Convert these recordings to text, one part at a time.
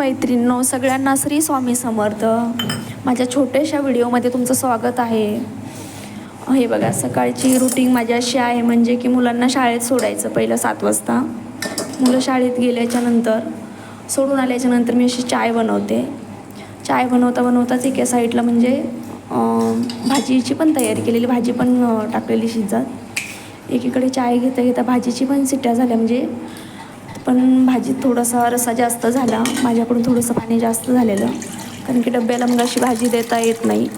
मैत्रिणींनो सगळ्यांना श्री स्वामी समर्थ. माझ्या छोट्याशा व्हिडिओमध्ये तुमचं स्वागत आहे. हे बघा सकाळची रुटीन माझी अशी आहे म्हणजे की मुलांना शाळेत सोडायचं पहिलं सात वाजता. मुलं शाळेत गेल्याच्यानंतर सोडून आल्याच्यानंतर मी अशी चाय बनवते. चाय बनवता बनवताच एका साईडला म्हणजे भाजीची पण तयारी केलेली भाजी पण टाकलेली शिजत. एकीकडे चाय घेता घेता भाजीची पण सिट्ट्या झाल्या म्हणजे पण भाजीत थोडासा रसा जास्त झाला. माझ्याकडून थोडंसं पाणी जास्त झालेलं. कारण की डब्याला मग अशी भाजी देता येत नाही.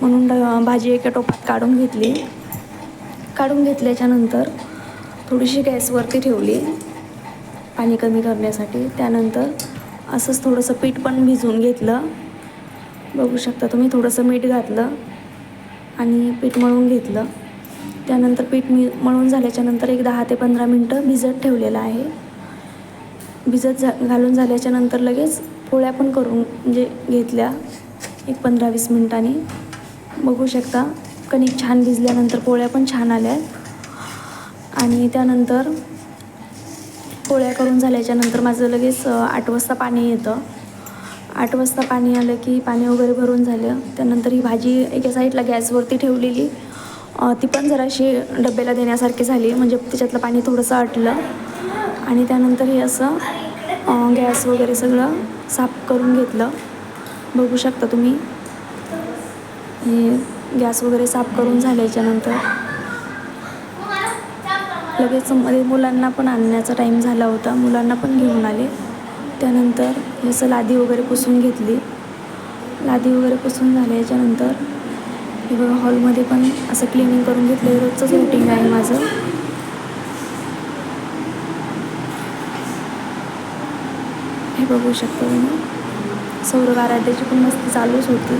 म्हणून ड- भाजी एका टोपात काढून घेतली. काढून घेतल्याच्यानंतर थोडीशी गॅसवरती ठेवली. पाणी कमी करण्यासाठी. त्यानंतर असंच थोडंसं पीठ पण भिजवून घेतलं. बघू शकता तुम्ही थोडंसं मीठ घातलं आणि पीठ मळून घेतलं. त्यानंतर पीठ मी मळून झाल्याच्यानंतर एक दहा ते पंधरा मिनटं भिजत ठेवलेलं आहे. भिजत झा घालून झाल्याच्यानंतर लगेच पोळ्या पण करून म्हणजे घेतल्या एक पंधरा वीस मिनटांनी. बघू शकता कणिक छान भिजल्यानंतर पोळ्या पण छान आल्या आणि त्यानंतर पोळ्या करून झाल्याच्यानंतर माझं लगेच आठ वाजता पाणी येतं. आठ वाजता पाणी आलं की पाणी वगैरे भरून झालं. त्यानंतर ही भाजी एका साईडला गॅसवरती ठेवलेली. ती पण जराशी डब्याला देण्यासारखी झाली. म्हणजे त्याच्यातलं पाणी थोडंसं आटलं. आणि त्यानंतर हे असं गॅस वगैरे सगळं साफ करून घेतलं. बघू शकता तुम्ही. हे गॅस वगैरे साफ करून झाल्याच्यानंतर लगेच मध्ये मुलांना पण आणण्याचा टाईम झाला होता. मुलांना पण घेऊन आले. त्यानंतर हे असं लादी वगैरे पुसून घेतली. लादी वगैरे पुसून झाल्याच्यानंतर हे बघा हॉलमध्ये पण असं क्लिनिंग करून घेतलं हे रोजचंच रुटीन आहे माझं. हे बघू शकता तुम्ही सौरभ आराध्याची पण मस्ती चालूच होती.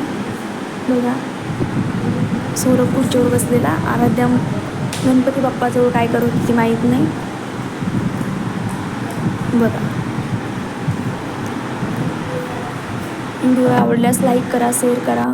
बघा. सौरभ खुर्चीवर बसलेला. आराध्या गणपती बाप्पाजवळ काय करत होती माहीत नाही. बघा. व्हिडिओ आवडल्यास लाईक करा शेअर करा.